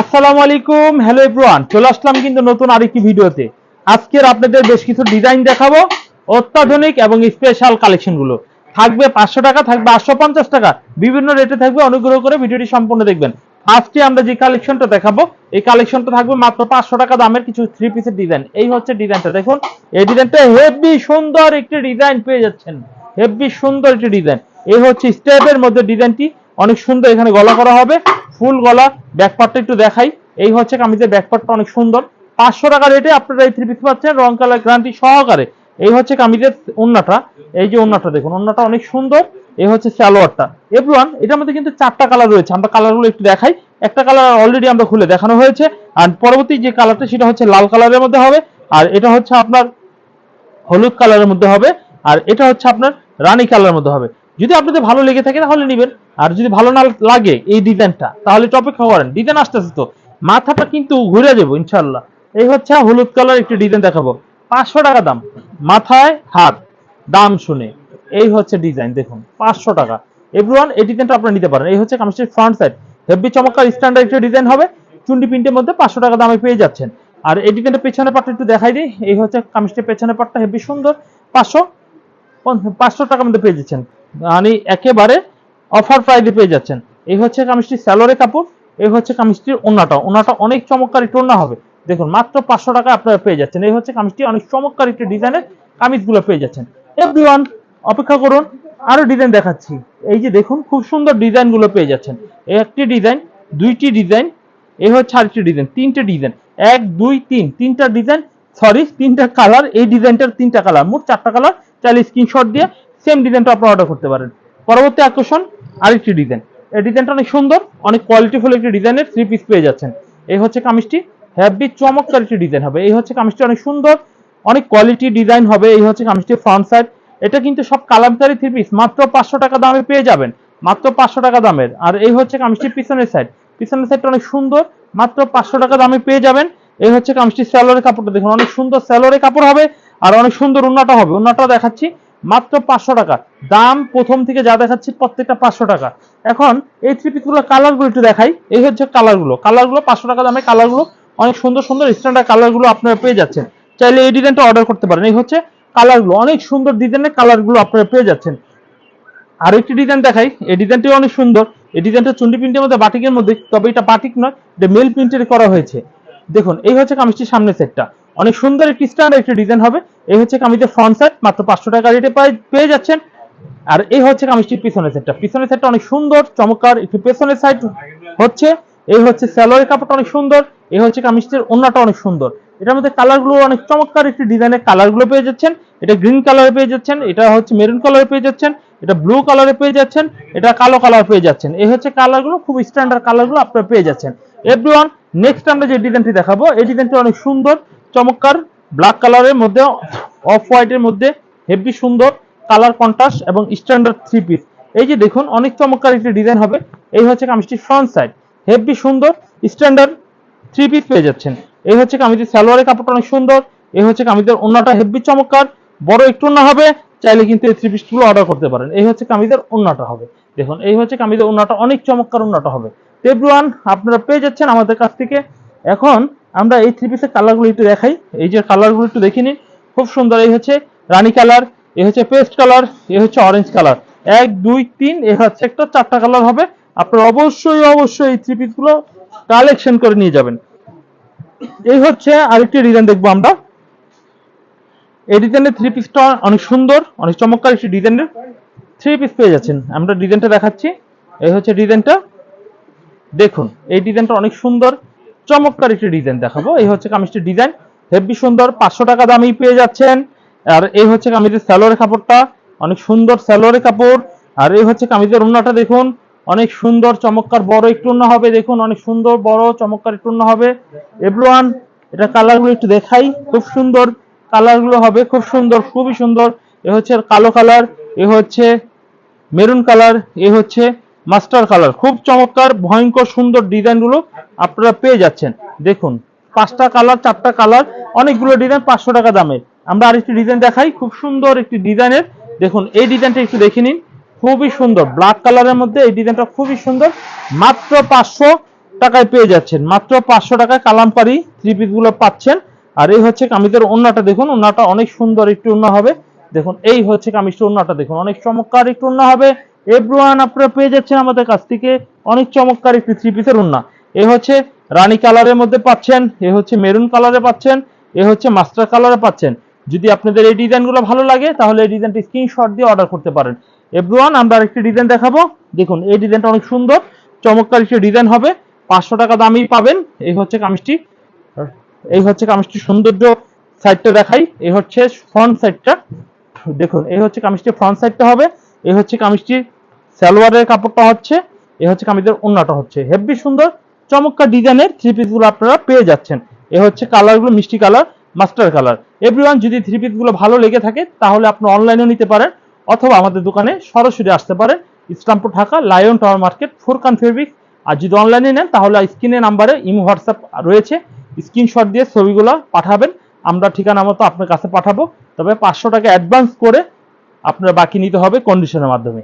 আসসালামু আলাইকুম hello everyone চলে আসলাম কিন্তু নতুন আরেকটি ভিডিওতে। আজকের আপনাদের বেশ কিছু ডিজাইন দেখাবো, অত্যাধুনিক এবং স্পেশাল কালেকশনগুলো থাকবে পাঁচশো টাকা, থাকবে আটশো পঞ্চাশ টাকা। বিভিন্ন রেটে থাকবে, অনুগ্রহ করে ভিডিওটি সম্পূর্ণ দেখবেন। আজকে আমরা যে কালেকশনটা দেখাবো, এই কালেকশনটা থাকবে মাত্র পাঁচশো টাকা দামের কিছু থ্রি পিসের ডিজাইন এই হচ্ছে ডিজাইনটা দেখুন। এই ডিজাইনটা হেভি সুন্দর একটি ডিজাইন পেয়ে যাচ্ছেন। হেভি সুন্দর একটি ডিজাইন এই হচ্ছে স্টেপের মধ্যে ডিজাইনটি অনেক সুন্দর এখানে গলা করা হবে। ফুল গলা ব্যাকপার্টটা একটু দেখাই। এই হচ্ছে কামিজের ব্যাকপার্টটা অনেক সুন্দর। পাঁচশো টাকা রেটে আপনারা এই থ্রি পিস পাচ্ছেন, রং কালার গ্যারান্টি সহকারে। এই হচ্ছে কামিজের উন্নাটা এই যে উন্নাটা দেখুন উন্নাটা অনেক সুন্দর। এই হচ্ছে সালোয়ারটা। এভরিওয়ান, এটার মধ্যে কিন্তু চারটা কালার রয়েছে। আমরা কালারগুলো একটু দেখাই। একটা কালার অলরেডি আমরা খুলে দেখানো হয়েছে। আর পরবর্তী যে কালারটা সেটা হচ্ছে লাল কালারের মধ্যে হবে। আর এটা হচ্ছে আপনার হলুদ কালারের মধ্যে হবে। আর এটা হচ্ছে আপনার রানী কালারের মধ্যে হবে। যদি আপনাদের ভালো লেগে থাকে তাহলে নেবেন। আর যদি ভালো না লাগে এই ডিজাইনটা, তাহলে অপেক্ষা করেন। ডিজাইন আসতেছে তো। মাথাটা কিন্তু ঘুরে যাব ইনশাল্লাহ এই হচ্ছে হলুদ কালার একটি ডিজাইন দেখাবো। পাঁচশো টাকা দাম। মাথায় হাত। দাম শুনে। এই হচ্ছে ডিজাইন, দেখুন। পাঁচশো টাকা। এভরিওয়ান, এই ডিজাইনটা আপনারা নিতে পারেন। এই হচ্ছে কামিজটির ফ্রন্ট সাইড হেভি চমৎকার স্ট্যান্ডার্ড একটা ডিজাইন হবে। চুন্ডি প্রিন্টের মধ্যে পাঁচশো টাকা দামে পেয়ে যাচ্ছেন। আর এই ডিজাইনটা পেছনের পাটটা একটু দেখাই দিই। এই হচ্ছে কামিজটির পেছনের পাটটা হেভি সুন্দর। পাঁচশো পাঁচশো টাকার মধ্যে পেয়ে যাচ্ছেন। মানে একেবারে অফার প্রাইসে পেয়ে যাচ্ছেন। এই হচ্ছে কামিজটির স্যালোরে কাপড়, এই হচ্ছে কামিজটির ওনাটা ওনাটা অনেক চমৎকার একটু হবে। দেখুন, মাত্র পাঁচশো টাকা আপনারা পেয়ে যাচ্ছেন। এই হচ্ছে কামিজটি, অনেক চমৎকার একটি ডিজাইনের কামিজগুলো পেয়ে যাচ্ছেন। এভরিওয়ান অপেক্ষা করুন, আরও ডিজাইন দেখাচ্ছি। এই যে দেখুন, খুব সুন্দর ডিজাইনগুলো পেয়ে যাচ্ছেন। একটি ডিজাইন, দুইটি ডিজাইন, এই হচ্ছে আরেকটি ডিজাইন, তিনটে ডিজাইন। এক, দুই, তিন, তিনটা ডিজাইন সরি তিনটা কালার এই ডিজাইনটার তিনটা কালার মোট চারটা কালার চাইলে স্ক্রিনশট দিয়ে সেম ডিজাইনটা আপনারা অর্ডার করতে পারেন। পরবর্তী আকর্ষণ আরেকটি ডিজাইন এই ডিজাইনটা অনেক সুন্দর, অনেক কোয়ালিটিফুল একটি ডিজাইনের থ্রি পিস পেয়ে যাচ্ছেন। এই হচ্ছে কামিজটি। হ্যাভি চমৎকার একটি ডিজাইন হবে। এই হচ্ছে কামিজটি অনেক সুন্দর, অনেক কোয়ালিটি ডিজাইন হবে। এই হচ্ছে কামিজটি ফ্রন্ট সাইড এটা কিন্তু সব কালামকারি থ্রি পিস মাত্র পাঁচশো টাকা দামে পেয়ে যাবেন। মাত্র পাঁচশো টাকা দামের। আর এই হচ্ছে কামিজটির পিছনের সাইড পিছনের সাইডটা অনেক সুন্দর, মাত্র পাঁচশো টাকা দামে পেয়ে যাবেন। এই হচ্ছে কামিজটির স্যালোরের কাপড়টা দেখুন। অনেক সুন্দর স্যালোরের কাপড় হবে আর অনেক সুন্দর উন্নাটা হবে। উন্নাটা দেখাচ্ছি। মাত্র পাঁচশো টাকা। দাম প্রথম থেকে যা দেখাচ্ছি, প্রত্যেকটা পাঁচশো টাকা। এখন এই থ্রি পিসগুলো কালারগুলো একটু দেখাই। এই হচ্ছে কালারগুলো কালারগুলো পাঁচশো টাকা দামে। কালারগুলো অনেক সুন্দর সুন্দর স্ট্যান্ডার্ড কালারগুলো আপনারা পেয়ে যাচ্ছেন। চাইলে এই ডিজাইনটা অর্ডার করতে পারেন। এই হচ্ছে কালারগুলো অনেক সুন্দর ডিজাইনের কালারগুলো আপনারা পেয়ে যাচ্ছেন। আর একটি ডিজাইন দেখাই। এই ডিজাইনটি অনেক সুন্দর। এই ডিজাইনটা চুন্ডি প্রিন্টের মধ্যে, বাটিকের মধ্যে, তবে এটা বাটিক নয়, এটা মেল প্রিন্টের করা হয়েছে। দেখুন, এই হচ্ছে কামিজটির সামনের সেটটা অনেক সুন্দর একটি স্ট্যান্ডার্ড একটি ডিজাইন হবে। এই হচ্ছে কামিজের ফ্রন্ট সাইড মাত্র পাঁচশো টাকা রেটে পেয়ে যাচ্ছেন। আর এই হচ্ছে কামিজটির পিছনের সেটটা পিছনের সেটটা অনেক সুন্দর, চমৎকার। একটু পেছনের সাইড হচ্ছে। এই হচ্ছে স্যালোয়ারের কাপড়টা অনেক সুন্দর। এই হচ্ছে কামিজটির ওন্নাটা অনেক সুন্দর। এটার মধ্যে কালারগুলো অনেক চমৎকার একটি ডিজাইনের কালারগুলো পেয়ে যাচ্ছেন। এটা গ্রিন কালারে পেয়ে যাচ্ছেন। এটা হচ্ছে মেরুন কালারে পেয়ে যাচ্ছেন। এটা ব্লু কালারে পেয়ে যাচ্ছেন। এটা কালো কালার পেয়ে যাচ্ছেন। এই হচ্ছে কালারগুলো খুব স্ট্যান্ডার্ড কালারগুলো আপনারা পেয়ে যাচ্ছেন। এভরিওয়ান নেক্সট আমরা যে ডিজাইনটি দেখাবো, এই ডিজাইনটি অনেক সুন্দর। চমৎকার ব্ল্যাক কালারের মধ্যে অফ হোয়াইটের মধ্যে হেভি সুন্দর কালার কন্ট্রাস্ট এবং স্ট্যান্ডার্ড থ্রি পিস এই যে দেখুন, অনেক চমৎকার একটি ডিজাইন হবে। এই হচ্ছে কামিজটির ফ্রন্ট সাইড হেভি সুন্দর স্ট্যান্ডার্ড থ্রি পিস পেয়ে যাচ্ছেন। এই হচ্ছে কামিজের সালোয়ারের কাপড়টা অনেক সুন্দর। এই হচ্ছে কামিজের ওন্নাটা হেভি চমৎকার। বড় একটু ওন্না হবে, চাইলে কিন্তু এই থ্রি পিসগুলো অর্ডার করতে পারেন। এই হচ্ছে কামিজের ওন্নাটা হবে। দেখুন, এই হচ্ছে কামিজের ওন্নাটা, অনেক চমৎকার ওন্নাটা হবে। তেব্রুয়ান আপনারা পেয়ে যাচ্ছেন আমাদের কাছ থেকে। এখন আমরা এই থ্রি পিসের কালারগুলো একটু দেখাই। এই যে কালারগুলো একটু দেখে নিন খুব সুন্দর, এই হচ্ছে রানী কালার, এ হচ্ছে পেস্ট কালার এ হচ্ছে অরেঞ্জ কালার এক, দুই, তিন, এ হচ্ছে একটা চারটা কালার হবে। আপনারা অবশ্যই অবশ্যই এই থ্রি পিসগুলো কালেকশন করে নিয়ে যাবেন। এই হচ্ছে আরেকটি ডিজাইন দেখব আমরা। এই ডিজাইনের থ্রি পিসটা অনেক সুন্দর, অনেক চমৎকার একটি ডিজাইনের থ্রি পিস পেয়ে যাচ্ছেন। আমরা ডিজাইনটা দেখাচ্ছি। এই হচ্ছে ডিজাইনটা দেখুন, এই ডিজাইনটা অনেক সুন্দর। চমৎকার একটি ডিজাইন দেখাবো। এই হচ্ছে কামিজটির ডিজাইন হেভি সুন্দর, পাঁচশো টাকা দামেই পেয়ে যাচ্ছেন। আর এই হচ্ছে কামিজের স্যালোয়ারের কাপড়টা। অনেক সুন্দর স্যালোয়ারের কাপড়। আর এই হচ্ছে কামিজের উন্নাটা দেখুন। অনেক সুন্দর, চমৎকার, বড় একটু উন্না হবে। দেখুন, অনেক সুন্দর, বড়, চমৎকার একটু উন্না হবে। এভরিওয়ান এটা কালারগুলো একটু দেখাই। খুব সুন্দর, কালারগুলো হবে খুব সুন্দর, খুবই সুন্দর। এ হচ্ছে কালো কালার, এ হচ্ছে মেরুন কালার, এ হচ্ছে মাস্টার কালার, খুব চমৎকার, ভয়ঙ্কর, সুন্দর ডিজাইনগুলো আপনারা পেয়ে যাচ্ছেন। দেখুন, পাঁচটা কালার, চারটা কালার, অনেকগুলো ডিজাইন, পাঁচশো টাকা দামে আমরা আরেকটি ডিজাইন দেখাই, খুব সুন্দর একটি ডিজাইনের। দেখুন, এই ডিজাইনটা একটু দেখে নিন। খুবই সুন্দর, ব্ল্যাক কালারের মধ্যে এই ডিজাইনটা খুবই সুন্দর। মাত্র পাঁচশো টাকায় পেয়ে যাচ্ছেন। মাত্র পাঁচশো টাকায় কালামকারি থ্রি পিসগুলো পাচ্ছেন। আর এই হচ্ছে কামিজের ওন্নাটা, দেখুন, ওন্নাটা অনেক সুন্দর একটু ওন্না হবে। দেখুন, এই হচ্ছে কামিজটা ওন্নাটা, দেখুন, অনেক চমৎকার একটু ওন্না হবে। এভরিওয়ান আপনারা পেয়ে যাচ্ছেন আমাদের কাছ থেকে অনেক চমৎকার একটি থ্রি পিসের ওন্না এ হচ্ছে রানী কালারের মধ্যে পাচ্ছেন, এ হচ্ছে মেরুন কালারে পাচ্ছেন, এ হচ্ছে মাস্টার কালারে পাচ্ছেন। যদি আপনাদের এই ডিজাইনগুলো ভালো লাগে, তাহলে এই ডিজাইনটি স্ক্রিনশট দিয়ে অর্ডার করতে পারেন। এভরিওয়ান, আমরা আরেকটি ডিজাইন দেখাবো। দেখুন, এই ডিজাইনটা অনেক সুন্দর, চমৎকার একটি ডিজাইন হবে। পাঁচশো টাকা দামই পাবেন। এই হচ্ছে কামিজটি। এই হচ্ছে কামিজটির সৌন্দর্য সাইডটা দেখাই। এই হচ্ছে ফ্রন্ট সাইডটা দেখুন, এই হচ্ছে কামিজটির ফ্রন্ট সাইডটা হবে। এই হচ্ছে কামিজটির সালোয়ারের কাপড়টা হচ্ছে, এ হচ্ছে কামিজের ওন্নাটা হচ্ছে। হেভি সুন্দর, চমৎকার ডিজাইনের থ্রি পিসগুলো আপনারা পেয়ে যাচ্ছেন। এ হচ্ছে কালারগুলো মিষ্টি কালার মাস্টার কালার এভরিওয়ান যদি থ্রি পিসগুলো ভালো লেগে থাকে, তাহলে আপনি অনলাইনেও নিতে পারেন, অথবা আমাদের দোকানে সরাসরি আসতে পারেন। Islampur Dhaka lion tower market Forkan fabric আর যদি অনলাইনে নেন, তাহলে স্ক্রিনের নাম্বারে ইমো, হোয়াটসঅ্যাপ রয়েছে। স্ক্রিনশট দিয়ে ছবিগুলো পাঠাবেন, আমরা ঠিকানা মতো আপনার কাছে পাঠাবো। তবে পাঁচশো টাকা অ্যাডভান্স করে আপনার বাকি নিতে হবে কন্ডিশনের মাধ্যমে।